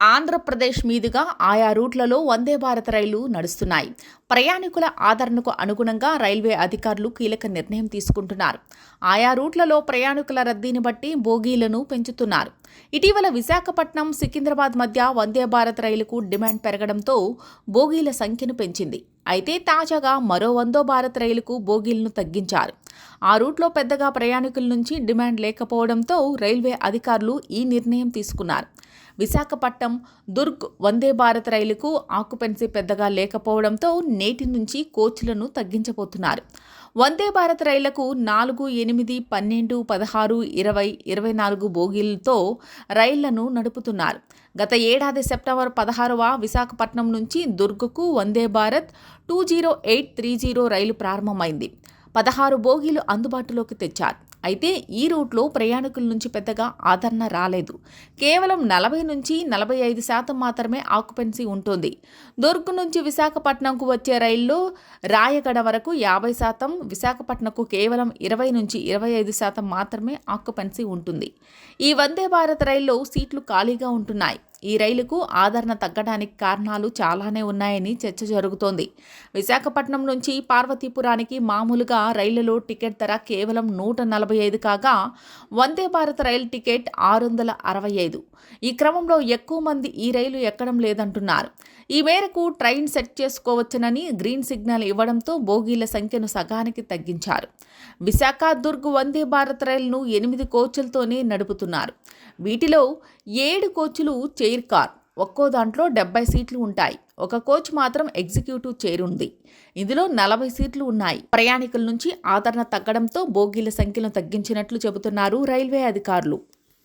ఆంధ్రప్రదేశ్ మీదుగా ఆయా రూట్లలో వందే భారత్ రైళ్ళు నడుస్తున్నాయి. ప్రయాణికుల ఆదరణకు అనుగుణంగా రైల్వే అధికారులు కీలక నిర్ణయం తీసుకుంటున్నారు. ఆయా రూట్లలో ప్రయాణికుల రద్దీని బట్టి బోగీలను పెంచుతున్నారు. ఇటీవల విశాఖపట్నం సికింద్రాబాద్ మధ్య వందే భారత్ రైలుకు డిమాండ్ పెరగడంతో బోగీల సంఖ్యను పెంచింది. అయితే తాజాగా మరో వందో భారత్ రైలుకు బోగీలను తగ్గించారు. ఆ రూట్లో పెద్దగా ప్రయాణికుల నుంచి డిమాండ్ లేకపోవడంతో రైల్వే అధికారులు ఈ నిర్ణయం తీసుకున్నారు. విశాఖపట్నం దుర్గ్ వందే భారత్ రైలుకు ఆక్యుపెన్సీ పెద్దగా లేకపోవడంతో నేటి నుంచి కోచ్లను తగ్గించబోతున్నారు. వందే భారత్ రైళ్ళకు నాలుగు ఎనిమిది పన్నెండు పదహారు ఇరవై ఇరవై నాలుగు బోగీలతో రైళ్ళను నడుపుతున్నారు. గత ఏడాది సెప్టెంబర్ పదహారవ విశాఖపట్నం నుంచి దుర్గ్కు Vande Bharat two zero eight three zero రైలు ప్రారంభమైంది. పదహారు బోగీలు అందుబాటులోకి తెచ్చారు. అయితే ఈ రూట్లో ప్రయాణికుల నుంచి పెద్దగా ఆదరణ రాలేదు. కేవలం నలభై నుంచి నలభై ఐదు శాతం మాత్రమే ఆక్యుపెన్సీ ఉంటుంది. దుర్గ్ నుంచి విశాఖపట్నంకు వచ్చే రైల్లో రాయగడ వరకు యాభై శాతం విశాఖపట్నంకు కేవలం ఇరవై నుంచి ఇరవై ఐదు శాతం మాత్రమే ఆక్యుపెన్సీ ఉంటుంది. ఈ వందే భారత్ రైల్లో సీట్లు ఖాళీగా ఉంటున్నాయి. ఈ రైలుకు ఆదరణ తగ్గడానికి కారణాలు చాలానే ఉన్నాయని చర్చ జరుగుతోంది. విశాఖపట్నం నుంచి పార్వతీపురానికి మామూలుగా రైళ్ళలో టికెట్ ధర కేవలం నూట నలభై ఐదు కాగా వందే భారత్ రైలు టికెట్ ఆరు వందల అరవై ఐదు. ఈ క్రమంలో ఎక్కువ మంది ఈ రైలు ఎక్కడం లేదంటున్నారు. ఈ మేరకు ట్రైన్ సెట్ చేసుకోవచ్చునని గ్రీన్ సిగ్నల్ ఇవ్వడంతో బోగీల సంఖ్యను సగానికి తగ్గించారు. విశాఖ దుర్గ్ వందే భారత్ రైలును ఎనిమిది కోచ్లతోనే నడుపుతున్నారు. వీటిలో ఏడు కోచ్లు చైర్ కార్. ఒక్కో దాంట్లో డెబ్బై సీట్లు ఉంటాయి. ఒక కోచ్ మాత్రం ఎగ్జిక్యూటివ్ చైర్ ఉంది. ఇందులో నలభై సీట్లు ఉన్నాయి. ప్రయాణికుల నుంచి ఆదరణ తగ్గడంతో బోగీల సంఖ్యను తగ్గించినట్లు చెబుతున్నారు రైల్వే అధికారులు.